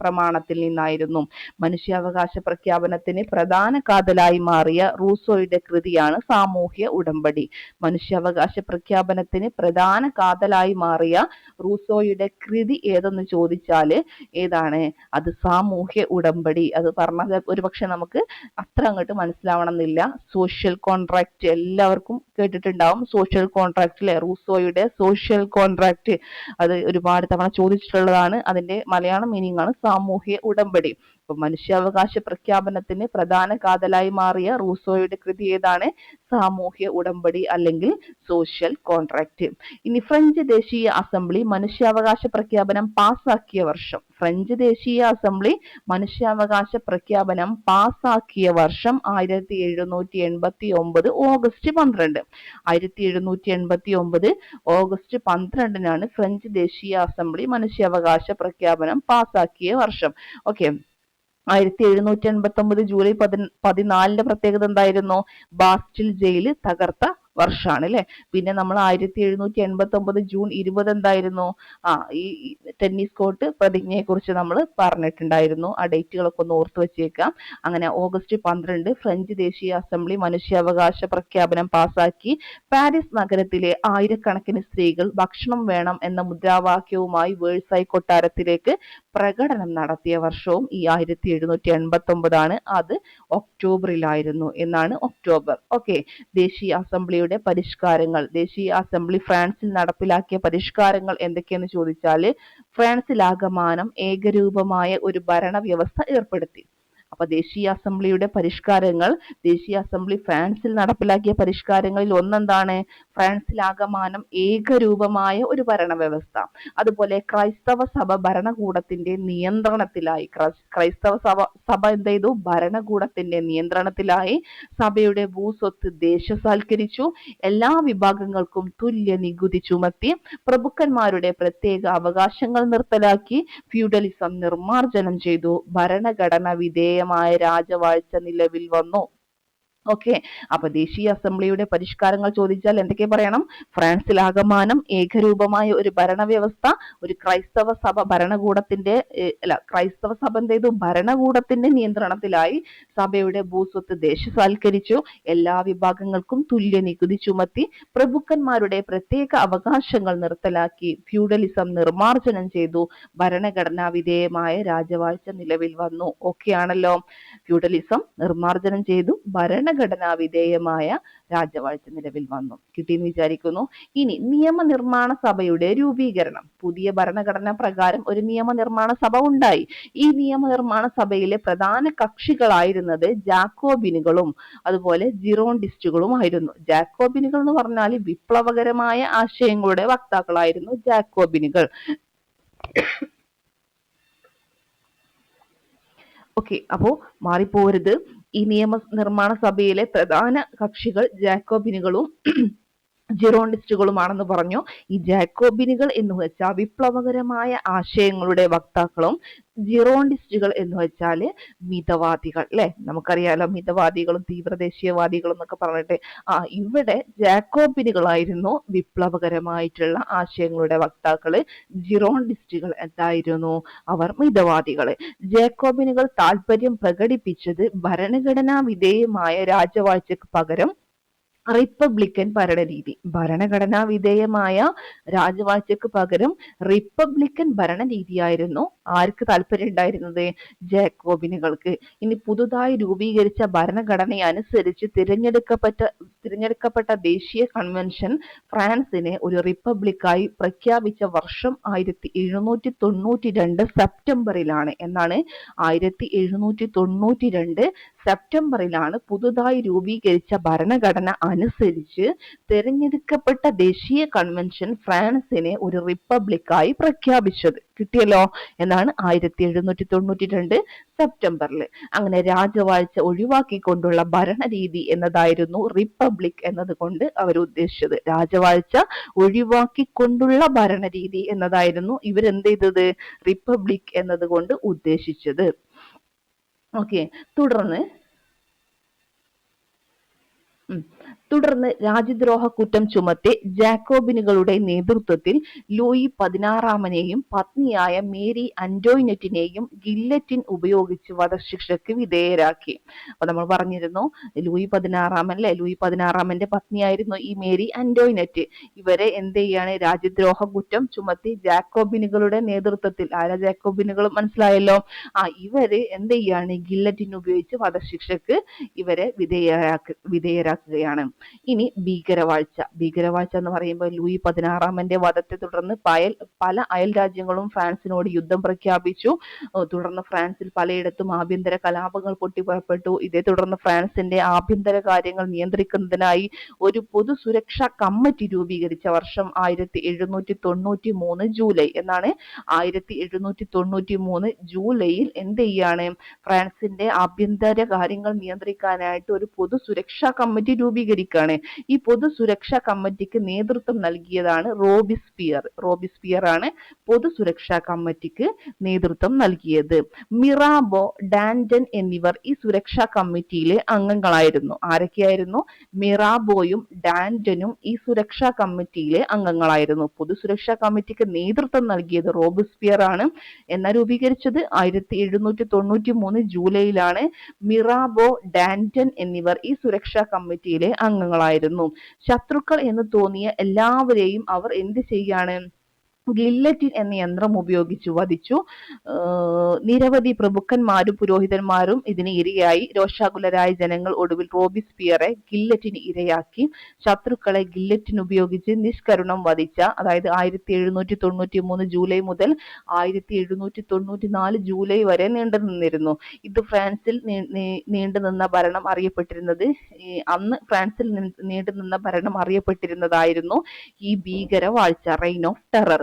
പ്രമാണത്തിൽ നിന്നായിരുന്നു. മനുഷ്യാവകാശ പ്രഖ്യാപനത്തിന് പ്രധാന കാതലായി മാറിയ റൂസോയുടെ കൃതിയാണ് സാമൂഹ്യ ഉടമ്പടി. മനുഷ്യാവകാശ പ്രഖ്യാപനത്തിന് പ്രധാന കാതലായി മാറിയ റൂസോയുടെ കൃതി ഏതെന്ന് ചോദിച്ചാൽ ഏതാണ്? അത് സാമൂഹ്യ ഉടമ്പടി. അത് പറഞ്ഞാൽ ഒരുപക്ഷെ നമുക്ക് അത്ര അങ്ങോട്ട് മനസ്സിലാവണം എന്നില്ല സോഷ്യൽ കോൺട്രാക്ട് എല്ലാവർക്കും കേട്ടിട്ടുണ്ടാവും. സോഷ്യൽ കോൺട്രാക്ട് അല്ലെ റൂസോയുടെ സോഷ്യൽ കോൺട്രാക്ട് അത് ഒരുപാട് തവണ ചോദിച്ചിട്ടുള്ളതാണ്. അതിന്റെ മലയാളം മീനിങ് ആണ് സാമൂഹ്യ ഉടമ്പടി. മനുഷ്യാവകാശ പ്രഖ്യാപനത്തിന് പ്രധാന കാതലായി മാറിയ റൂസോയുടെ കൃതി ഏതാണ്? സാമൂഹ്യ ഉടമ്പടി അല്ലെങ്കിൽ സോഷ്യൽ കോൺട്രാക്ട് ഇനി ഫ്രഞ്ച് ദേശീയ അസംബ്ലി മനുഷ്യാവകാശ പ്രഖ്യാപനം പാസാക്കിയ വർഷം. ഫ്രഞ്ച് ദേശീയ അസംബ്ലി മനുഷ്യാവകാശ പ്രഖ്യാപനം പാസാക്കിയ വർഷം ആയിരത്തി എഴുന്നൂറ്റി എൺപത്തി ഒമ്പത് ഓഗസ്റ്റ് പന്ത്രണ്ട്. ആയിരത്തി എഴുന്നൂറ്റി എൺപത്തി ഒമ്പത് ഓഗസ്റ്റ് പന്ത്രണ്ടിനാണ് ഫ്രഞ്ച് ദേശീയ അസംബ്ലി മനുഷ്യാവകാശ പ്രഖ്യാപനം പാസാക്കിയ വർഷം. ഓക്കെ ആയിരത്തി എഴുന്നൂറ്റി എൺപത്തി ഒമ്പത് ജൂലൈ പതി പതിനാലിന്റെ പ്രത്യേകത എന്തായിരുന്നു? ബാസ്റ്റിൽ ജയിൽ തകർത്ത വർഷമാണ് അല്ലെ പിന്നെ നമ്മൾ ആയിരത്തി എഴുന്നൂറ്റി എൺപത്തി ഒമ്പത് ജൂൺ ഇരുപത് എന്തായിരുന്നു ആ ഈ ടെന്നീസ് കോർട്ട് പ്രതിജ്ഞയെ കുറിച്ച് നമ്മൾ പറഞ്ഞിട്ടുണ്ടായിരുന്നു. ആ ഡേറ്റുകളൊക്കെ ഒന്ന് ഓർത്തു വെച്ചേക്കാം. അങ്ങനെ ഓഗസ്റ്റ് പന്ത്രണ്ട് ഫ്രഞ്ച് ദേശീയ അസംബ്ലി മനുഷ്യാവകാശ പ്രഖ്യാപനം പാസാക്കി. പാരീസ് നഗരത്തിലെ ആയിരക്കണക്കിന് സ്ത്രീകൾ ഭക്ഷണം വേണം എന്ന മുദ്രാവാക്യവുമായി വേഴ്സായി കൊട്ടാരത്തിലേക്ക് പ്രകടനം നടത്തിയ വർഷവും ഈ ആയിരത്തി എഴുന്നൂറ്റി എൺപത്തി ഒമ്പതാണ് അത് ഒക്ടോബറിലായിരുന്നു എന്നാണ് ഒക്ടോബർ. ഓക്കെ. ദേശീയ അസംബ്ലിയുടെ പരിഷ്കാരങ്ങൾ ദേശീയ അസംബ്ലി ഫ്രാൻസിൽ നടപ്പിലാക്കിയ പരിഷ്കാരങ്ങൾ എന്തൊക്കെയെന്ന് ചോദിച്ചാൽ ഫ്രാൻസിലാകമാനം ഏകരൂപമായ ഒരു ഭരണവ്യവസ്ഥ ഏർപ്പെടുത്തി. അപ്പൊ ദേശീയ അസംബ്ലിയുടെ പരിഷ്കാരങ്ങൾ ദേശീയ അസംബ്ലി ഫ്രാൻസിൽ നടപ്പിലാക്കിയ പരിഷ്കാരങ്ങളിൽ ഒന്നെന്താണ്? ഫ്രാൻസിലാകമാനം ഏകരൂപമായ ഒരു ഭരണവ്യവസ്ഥ. അതുപോലെ ക്രൈസ്തവ സഭ ഭരണകൂടത്തിന്റെ നിയന്ത്രണത്തിലായി. ക്രൈസ്തവ സഭ സഭ എന്ത് ചെയ്തു? ഭരണകൂടത്തിന്റെ നിയന്ത്രണത്തിലായി. സഭയുടെ ഭൂസ്വത്ത് ദേശസാൽക്കരിച്ചു. എല്ലാ വിഭാഗങ്ങൾക്കും തുല്യ നികുതി ചുമത്തി പ്രഭുക്കന്മാരുടെ പ്രത്യേക അവകാശങ്ങൾ നിർത്തലാക്കി. ഫ്യൂഡലിസം നിർമ്മാർജനം ചെയ്തു. ഭരണഘടന വിധേയമായ രാജവാഴ്ച നിലവിൽ വന്നു. ഓക്കെ. അപ്പൊ ദേശീയ അസംബ്ലിയുടെ പരിഷ്കാരങ്ങൾ ചോദിച്ചാൽ എന്തൊക്കെ പറയണം? ഫ്രാൻസിൽ ആകമാനം ഏകരൂപമായ ഒരു ഭരണവ്യവസ്ഥ ഒരു ക്രൈസ്തവ സഭ ഭരണകൂടത്തിന്റെ അല്ല ക്രൈസ്തവ സഭ എന്ത് ഭരണകൂടത്തിന്റെ നിയന്ത്രണത്തിലായി സഭയുടെ ഭൂസ്വത്ത് ദേശസാൽക്കരിച്ചു. എല്ലാ വിഭാഗങ്ങൾക്കും തുല്യ നികുതി ചുമത്തി പ്രഭുക്കന്മാരുടെ പ്രത്യേക അവകാശങ്ങൾ നിർത്തലാക്കി ഫ്യൂഡലിസം നിർമാർജനം ചെയ്തു. ഭരണഘടനാ വിധേയമായ രാജവാഴ്ച നിലവിൽ വന്നു. ഓക്കെ ആണല്ലോ. ഫ്യൂഡലിസം നിർമാർജനം ചെയ്തു. ഭരണ ഭരണഘടനാ വിധേയമായ രാജവാഴ്ച നിലവിൽ വന്നു. കിട്ടിയെന്ന് വിചാരിക്കുന്നു. ഇനി നിയമനിർമ്മാണ സഭയുടെ രൂപീകരണം. പുതിയ ഭരണഘടന പ്രകാരം ഒരു നിയമനിർമ്മാണ സഭ ഉണ്ടായി. ഈ നിയമനിർമ്മാണ സഭയിലെ പ്രധാന കക്ഷികളായിരുന്നത് ജാക്കോബിനുകളും അതുപോലെ ജിറോണ്ടിസ്റ്റുകളും ആയിരുന്നു ജാക്കോബിനുകൾ എന്ന് പറഞ്ഞാൽ വിപ്ലവകരമായ ആശയങ്ങളുടെ വക്താക്കളായിരുന്നു ജാക്കോബിനുകൾ. ഓക്കെ അപ്പോ മാറിപ്പോരുത്. ഈ നിയമ നിർമ്മാണ സഭയിലെ പ്രധാന കക്ഷികൾ ജാക്കോബിനുകളും ജിറോണിസ്റ്റുകളുമാണെന്ന് പറഞ്ഞു. ഈ ജാക്കോബിനുകൾ എന്ന് വെച്ചാൽ വിപ്ലവകരമായ ആശയങ്ങളുടെ വക്താക്കളും ജിറോണ്ടിസ്റ്റുകൾ എന്ന് വെച്ചാൽ മിതവാദികൾ അല്ലെ? നമുക്കറിയാലോ മിതവാദികളും തീവ്രദേശീയവാദികളും എന്നൊക്കെ പറഞ്ഞിട്ട്. ആ ഇവിടെ ജാക്കോബിനുകളായിരുന്നു വിപ്ലവകരമായിട്ടുള്ള ആശയങ്ങളുടെ വക്താക്കൾ ജിറോണ്ടിസ്റ്റുകൾ എന്തായിരുന്നു? അവർ മിതവാദികൾ. ജാക്കോബിനുകൾ താല്പര്യം പ്രകടിപ്പിച്ചത് ഭരണഘടനാ വിധേയമായ രാജവാഴ്ചക്ക് പകരം റിപ്പബ്ലിക്കൻ ഭരണരീതി. ഭരണഘടനാ വിധേയമായ രാജവാഴ്ചക്ക് പകരം റിപ്പബ്ലിക്കൻ ഭരണരീതിയായിരുന്നു. ആർക്ക് താല്പര്യം ഉണ്ടായിരുന്നത്? ജാക്കോബിനുകൾക്ക്. ഇനി പുതുതായി രൂപീകരിച്ച ഭരണഘടന അനുസരിച്ച് തിരഞ്ഞെടുക്കപ്പെട്ട തിരഞ്ഞെടുക്കപ്പെട്ട ദേശീയ കൺവെൻഷൻ ഫ്രാൻസിനെ ഒരു റിപ്പബ്ലിക്കായി പ്രഖ്യാപിച്ച വർഷം ആയിരത്തി എഴുന്നൂറ്റി തൊണ്ണൂറ്റി രണ്ട് സെപ്റ്റംബറിലാണ് എന്നാണ് ആയിരത്തി എഴുന്നൂറ്റി തൊണ്ണൂറ്റി രണ്ട് സെപ്റ്റംബറിലാണ് പുതുതായി രൂപീകരിച്ച ഭരണഘടന അനുസരിച്ച് തെരഞ്ഞെടുക്കപ്പെട്ട ദേശീയ കൺവെൻഷൻ ഫ്രാൻസിനെ ഒരു റിപ്പബ്ലിക്കായി പ്രഖ്യാപിച്ചത്. കിട്ടിയല്ലോ? എന്നാണ് ആയിരത്തി എഴുന്നൂറ്റി തൊണ്ണൂറ്റി രണ്ട് സെപ്റ്റംബറിൽ. അങ്ങനെ രാജവാഴ്ച ഒഴിവാക്കിക്കൊണ്ടുള്ള ഭരണരീതി എന്നതായിരുന്നു റിപ്പബ്ലിക് എന്നതുകൊണ്ട് അവർ ഉദ്ദേശിച്ചത് രാജവാഴ്ച ഒഴിവാക്കിക്കൊണ്ടുള്ള ഭരണരീതി എന്നതായിരുന്നു ഇവരെന്ത് ചെയ്തത് റിപ്പബ്ലിക് എന്നതുകൊണ്ട് ഉദ്ദേശിച്ചത്. ഓക്കെ തുടർന്ന്. തുടർന്ന് രാജ്യദ്രോഹ കുറ്റം ചുമത്തി ജാക്കോബിനുകളുടെ നേതൃത്വത്തിൽ ലൂയി പതിനാറാമനെയും പത്നിയായ മേരി അന്റോയിനറ്റിനെയും ഗില്ലറ്റിൻ ഉപയോഗിച്ച് വധശിക്ഷയ്ക്ക് വിധേയരാക്കി. അപ്പൊ നമ്മൾ പറഞ്ഞിരുന്നു ലൂയി പതിനാറാമൻ അല്ലെ ലൂയി പതിനാറാമന്റെ പത്നിയായിരുന്നു ഈ മേരി അന്റോയിനറ്റ്. ഇവരെ എന്ത് ചെയ്യാണ്? രാജ്യദ്രോഹ കുറ്റം ചുമത്തി ജാക്കോബിനുകളുടെ നേതൃത്വത്തിൽ. ആരാ ജാക്കോബിനുകൾ മനസ്സിലായല്ലോ? ആ ഇവർ എന്ത് ചെയ്യാണ്? ഗില്ലറ്റിൻ ഉപയോഗിച്ച് വധശിക്ഷയ്ക്ക് ഇവരെ വിധേയരാക്ക വിധേയരാക്കുകയാണ്. ഇനി ഭീകരവാഴ്ച. ഭീകരവാഴ്ച എന്ന് പറയുമ്പോൾ ലൂയി പതിനാറാമന്റെ വധത്തെ തുടർന്ന് പയൽ പല അയൽ രാജ്യങ്ങളും ഫ്രാൻസിനോട് യുദ്ധം പ്രഖ്യാപിച്ചു. തുടർന്ന് ഫ്രാൻസിൽ പലയിടത്തും ആഭ്യന്തര കലാപങ്ങൾ പൊട്ടിപ്പുറപ്പെട്ടു ഇതേ തുടർന്ന് ഫ്രാൻസിന്റെ ആഭ്യന്തര കാര്യങ്ങൾ നിയന്ത്രിക്കുന്നതിനായി ഒരു പൊതു സുരക്ഷാ കമ്മിറ്റി രൂപീകരിച്ച വർഷം ആയിരത്തി എഴുന്നൂറ്റി തൊണ്ണൂറ്റി മൂന്ന് ജൂലൈ. എന്നാണ് ആയിരത്തി എഴുന്നൂറ്റി തൊണ്ണൂറ്റി മൂന്ന് ജൂലൈയിൽ എന്ത് ചെയ്യാണ്? ഫ്രാൻസിന്റെ ആഭ്യന്തര കാര്യങ്ങൾ നിയന്ത്രിക്കാനായിട്ട് ഒരു പൊതു സുരക്ഷാ കമ്മിറ്റി രൂപീകരിക്കുക കമ്മിറ്റിക്കാണ് ഈ പൊതുസുരക്ഷാ കമ്മിറ്റിക്ക് നേതൃത്വം നൽകിയതാണ് റോബിസ്പിയർ. റോബിസ്പിയർ ആണ് പൊതുസുരക്ഷാ കമ്മിറ്റിക്ക് നേതൃത്വം നൽകിയത്. മിറാബോ ഡാൻഡൻ എന്നിവർ ഈ സുരക്ഷാ കമ്മിറ്റിയിലെ അംഗങ്ങളായിരുന്നു. ആരൊക്കെയായിരുന്നു? മിറാബോയും ഡാൻഡനും ഈ സുരക്ഷാ കമ്മിറ്റിയിലെ അംഗങ്ങളായിരുന്നു. പൊതുസുരക്ഷാ കമ്മിറ്റിക്ക് നേതൃത്വം നൽകിയത് റോബിസ്പിയർ ആണ് എന്ന രൂപീകരിച്ചത് ആയിരത്തി എഴുന്നൂറ്റി തൊണ്ണൂറ്റി മൂന്ന് ജൂലൈയിലാണ്. മിറാബോ ഡാൻഡൻ എന്നിവർ ഈ സുരക്ഷാ കമ്മിറ്റിയിലെ അംഗങ്ങൾ അംഗങ്ങളായിരുന്നു. ശത്രുക്കൾ എന്ന് തോന്നിയ എല്ലാവരെയും അവർ എന്ത് ചെയ്യാണ് ഗില്ലറ്റിൻ എന്ന യന്ത്രം ഉപയോഗിച്ചു വധിച്ചു. നിരവധി പ്രഭുക്കന്മാരും പുരോഹിതന്മാരും ഇതിന് ഇരയായി. രോഷാകുലരായ ജനങ്ങൾ ഒടുവിൽ റോബിസ്പിയറെ ഗില്ലറ്റിന് ഇരയാക്കി. ശത്രുക്കളെ ഗില്ലറ്റിൻ ഉപയോഗിച്ച് നിഷ്കരുണം വധിച്ച അതായത് ആയിരത്തി എഴുന്നൂറ്റി തൊണ്ണൂറ്റി മൂന്ന് ജൂലൈ മുതൽ ആയിരത്തി എഴുന്നൂറ്റി തൊണ്ണൂറ്റി നാല് ജൂലൈ വരെ നീണ്ടു നിന്നിരുന്നു. ഇത് ഫ്രാൻസിൽ നീണ്ടു നിന്ന ഭരണം അറിയപ്പെട്ടിരുന്നത് അന്ന് ഫ്രാൻസിൽ നീണ്ടു നിന്ന ഭരണം അറിയപ്പെട്ടിരുന്നതായിരുന്നു ഈ ഭീകര വാഴ്ച റെയിൻ ഓഫ് ടെറർ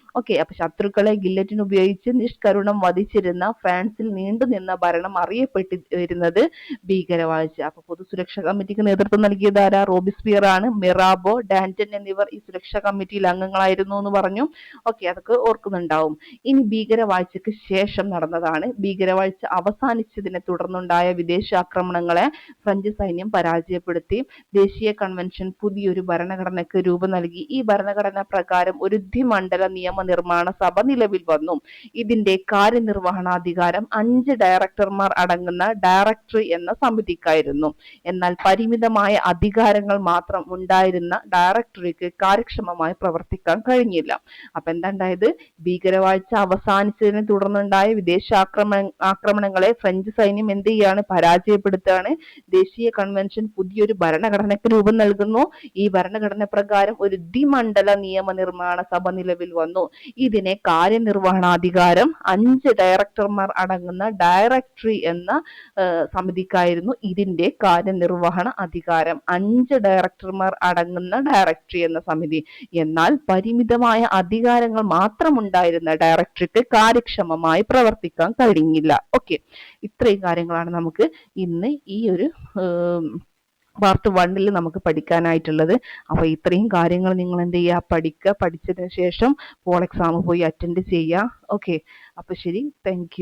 ഓക്കെ അപ്പൊ ശത്രുക്കളെ ഗില്ലറ്റിൻ ഉപയോഗിച്ച് നിഷ്കരുണം വധിച്ചിരുന്ന ഫ്രാൻസിൽ നീണ്ടുനിന്ന ഭരണം അറിയപ്പെട്ടിരുന്നത് ഭീകരവാഴ്ച. അപ്പൊ പൊതുസുരക്ഷാ കമ്മിറ്റിക്ക് നേതൃത്വം നൽകിയത് ആരാ റോബിസ്പിയർ ആണ് മിറാബോ ഡാന്റൻ എന്നിവർ ഈ സുരക്ഷാ കമ്മിറ്റിയിൽ അംഗങ്ങളായിരുന്നു എന്ന് പറഞ്ഞു. ഓക്കെ അതൊക്കെ ഓർക്കുന്നുണ്ടാവും. ഇനി ഭീകരവാഴ്ചക്ക് ശേഷം നടന്നതാണ്. ഭീകരവാഴ്ച അവസാനിച്ചതിനെ തുടർന്നുണ്ടായ വിദേശ ആക്രമണങ്ങളെ ഫ്രഞ്ച് സൈന്യം പരാജയപ്പെടുത്തി. ദേശീയ കൺവെൻഷൻ പുതിയൊരു ഭരണഘടനയ്ക്ക് രൂപം നൽകി. ഈ ഭരണഘടന പ്രകാരം ഒരു ദ്വിമണ്ഡല നിയമ നിയമനിർമ്മാണ സഭ നിലവിൽ വന്നു. ഇതിന്റെ കാര്യനിർവഹണാധികാരം അഞ്ച് ഡയറക്ടർമാർ അടങ്ങുന്ന ഡയറക്ടറി എന്ന സമിതിക്കായിരുന്നു. എന്നാൽ പരിമിതമായ അധികാരങ്ങൾ മാത്രം ഉണ്ടായിരുന്ന ഡയറക്ടറിക്ക് കാര്യക്ഷമമായി പ്രവർത്തിക്കാൻ കഴിഞ്ഞില്ല. അപ്പൊ എന്താണ്ടായത് ഭീകരവാഴ്ച അവസാനിച്ചതിനെ തുടർന്നുണ്ടായ വിദേശാക്രമണ ആക്രമണങ്ങളെ ഫ്രഞ്ച് സൈന്യം എന്ത് ചെയ്യാണ്? പരാജയപ്പെടുത്തുകയാണ്. ദേശീയ കൺവെൻഷൻ പുതിയൊരു ഭരണഘടനയ്ക്ക് രൂപം നൽകുന്നു. ഈ ഭരണഘടന പ്രകാരം ഒരു ദ്വിമണ്ഡല നിയമനിർമ്മാണ സഭ നിലവിൽ വന്നു. ഇതിനെ കാര്യനിർവഹണാധികാരം അഞ്ച് ഡയറക്ടർമാർ അടങ്ങുന്ന ഡയറക്ടറി എന്ന സമിതിക്കായിരുന്നു ഇതിന്റെ കാര്യനിർവഹണ അധികാരം. അഞ്ച് ഡയറക്ടർമാർ അടങ്ങുന്ന ഡയറക്ടറി എന്ന സമിതി. എന്നാൽ പരിമിതമായ അധികാരങ്ങൾ മാത്രമുണ്ടായിരുന്ന ഡയറക്ടറിക്ക് കാര്യക്ഷമമായി പ്രവർത്തിക്കാൻ കഴിഞ്ഞില്ല. ഓക്കെ ഇത്രയും കാര്യങ്ങളാണ് നമുക്ക് ഇന്ന് ഈ ഒരു പാർട്ട് വണ്ണിൽ നമുക്ക് പഠിക്കാനായിട്ടുള്ളത്. അപ്പോൾ ഇത്രയും കാര്യങ്ങൾ നിങ്ങൾ എന്ത് ചെയ്യുക പഠിക്കുക പഠിച്ചതിന് ശേഷം പോൾ എക്സാം പോയി അറ്റൻഡ് ചെയ്യുക ഓക്കെ അപ്പോൾ ശരി. താങ്ക്